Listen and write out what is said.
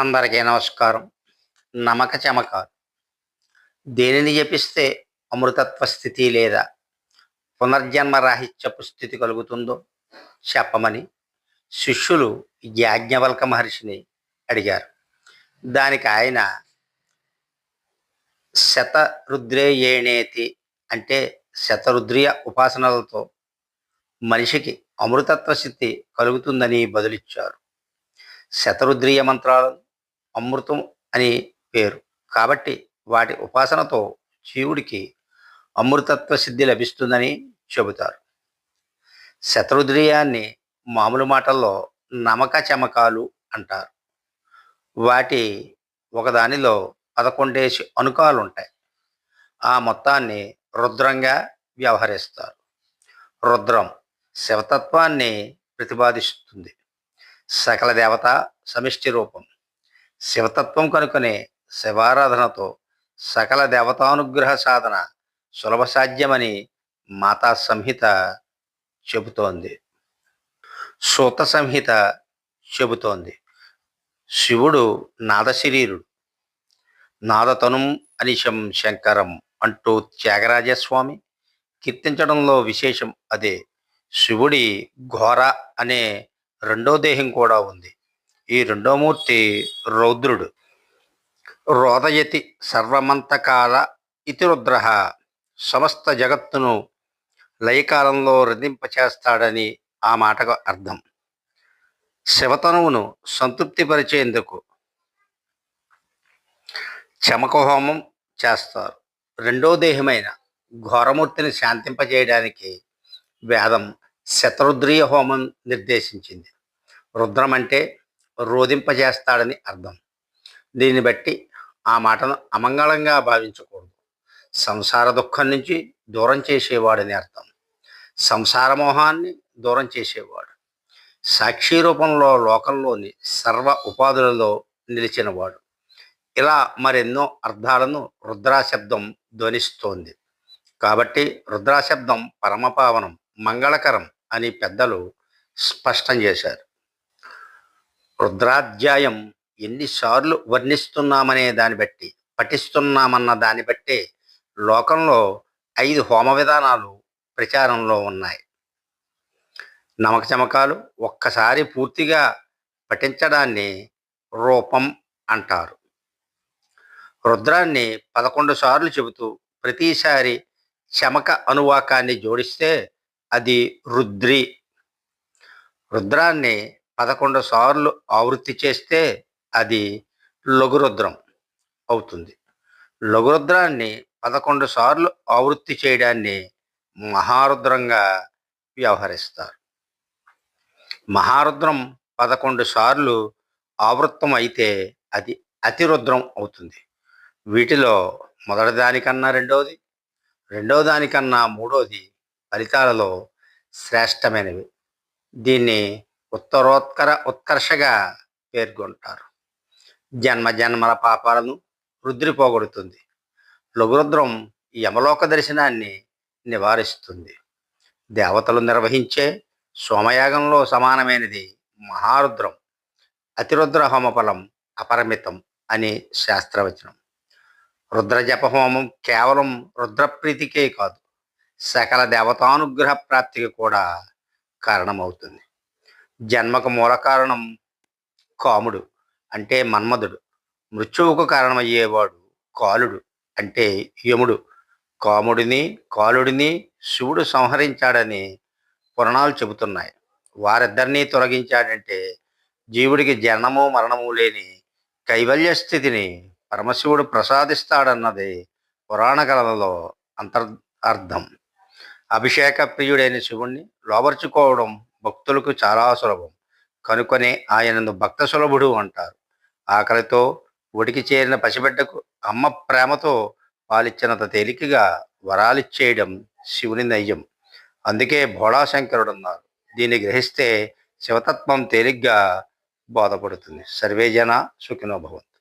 అందరికీ నమస్కారం. నమక చమకాలు దేనిని జపిస్తే అమృతత్వ స్థితి లేదా పునర్జన్మ రాహిత్యపు స్థితి కలుగుతుందో చెప్పమని శిష్యులు యాజ్ఞవల్క మహర్షిని అడిగారు. దానికి ఆయన శతరుద్రేయేణేతి అంటే శతరుద్రియ ఉపాసనలతో మనిషికి అమృతత్వ స్థితి కలుగుతుందని బదులిచ్చారు. శతరుద్రియ మంత్రాలను అమృతం అని పేరు. కాబట్టి వాటి ఉపాసనతో జీవుడికి అమృతత్వ సిద్ధి లభిస్తుందని చెబుతారు. శతరుద్రియాన్ని మామూలు మాటల్లో నమక చమకాలు అంటారు. వాటి ఒకదానిలో పదకొండేసి అనుకాలు ఉంటాయి ఆ మొత్తాన్ని రుద్రంగా వ్యవహరిస్తారు. రుద్రం శివతత్వాన్ని ప్రతిపాదిస్తుంది. సకల దేవత సమిష్టి రూపం. శివతత్వం కనుకనే శివారాధనతో సకల దేవతానుగ్రహ సాధన సులభ సాధ్యమని మాతా సంహిత చెబుతోంది. సూత సంహిత చెబుతోంది. శివుడు నాదశరీరుడు. నాదతనుం అనిశం శంకరం అంటూ త్యాగరాజస్వామి కీర్తించడంలో విశేషం అదే. శివుడి ఘోర అనే రెండో దేహం కూడా ఉంది. ఈ రెండో మూర్తి రౌద్రుడు. రోదయతి సర్వమంతకాల ఇతిరుద్ర సమస్త జగత్తును లయకాలంలో రదింపచేస్తాడని ఆ మాటకు అర్థం. శివతనువును సంతృప్తిపరిచేందుకు చమక హోమం చేస్తారు. రెండో దేహమైన ఘోరమూర్తిని శాంతింపజేయడానికి వేదం శతరుద్రీయ హోమం నిర్దేశించింది. రుద్రం అంటే రోధింపజేస్తాడని అర్థం. దీన్ని బట్టి ఆ మాటను అమంగళంగా భావించకూడదు. సంసార దుఃఖం నుంచి దూరం చేసేవాడని అర్థం. సంసార మోహాన్ని దూరం చేసేవాడు. సాక్షి రూపంలో లోకంలోని సర్వ ఉపాధులలో నిలిచినవాడు. ఇలా మరెన్నో అర్థాలను రుద్రాశబ్దం ధ్వనిస్తోంది. కాబట్టి రుద్రాశబ్దం పరమపావనం మంగళకరం అని పెద్దలు స్పష్టం చేశారు. రుద్రాధ్యాయం ఎన్నిసార్లు వర్ణిస్తున్నామనే దాన్ని బట్టి పఠిస్తున్నామన్న దాన్ని బట్టే లోకంలో ఐదు హోమ విధానాలు ప్రచారంలో ఉన్నాయి. నమక చమకాలు ఒక్కసారి పూర్తిగా పఠించడాన్ని రూపం అంటారు. రుద్రాన్ని పదకొండు సార్లు చెబుతూ ప్రతిసారి చమక అనువాకాన్ని జోడిస్తే అది రుద్రి. రుద్రాన్ని పదకొండు సార్లు ఆవృత్తి చేస్తే అది లఘురుద్రం అవుతుంది. లఘురుద్రాన్ని పదకొండు సార్లు ఆవృత్తి చేయడాన్ని మహారుద్రంగా వ్యవహరిస్తారు. మహారుద్రం పదకొండు సార్లు ఆవృత్తం అయితే అది అతిరుద్రం అవుతుంది. వీటిలో మొదటి దానికన్నా రెండవది రెండవ దానికన్నా మూడవది ఫలితాలలో శ్రేష్టమైనవి. దీన్ని ఉత్తరోత్కర ఉత్కర్షగా పేర్కొంటారు. జన్మ జన్మల పాపాలను రుద్రి పోగొడుతుంది లఘురుద్రం యమలోక దర్శనాన్ని నివారిస్తుంది. దేవతలు నిర్వహించే సోమయాగంలో సమానమైనది మహారుద్రం. అతిరుద్ర హోమఫలం అపరిమితం అని శాస్త్రవచనం. రుద్ర జపహోమం కేవలం రుద్రప్రీతికే కాదు సకల దేవతానుగ్రహ ప్రాప్తికి కూడా కారణమవుతుంది. జన్మకు మూల కారణం కాముడు అంటే మన్మధుడు. మృత్యువుకు కారణమయ్యేవాడు కాలుడు అంటే యముడు. కాముడిని కాలుడిని శివుడు సంహరించాడని పురాణాలు చెబుతున్నాయి. వారిద్దరినీ తొలగించాడంటే జీవుడికి జనము మరణము లేని కైవల్య స్థితిని పరమశివుడు ప్రసాదిస్తాడన్నది పురాణ కళలలో అంతర్ అర్థం. అభిషేక ప్రియుడైన శివుణ్ణి లోబర్చుకోవడం భక్తులకు చాలా సులభం. కనుకొనే ఆయనను భక్త సులభుడు అంటారు. ఆకలితో ఒడికి చేరిన పసిబిడ్డకు అమ్మ ప్రేమతో పాలిచ్చినంత తేలికగా వరాలిచ్చేయడం శివుని నయ్యం. అందుకే భోళాశంకరుడు అన్నారు దీన్ని గ్రహిస్తే శివతత్వం తేలిగ్గా బోధపడుతుంది. సర్వేజన సుఖినోభవం సుఖినో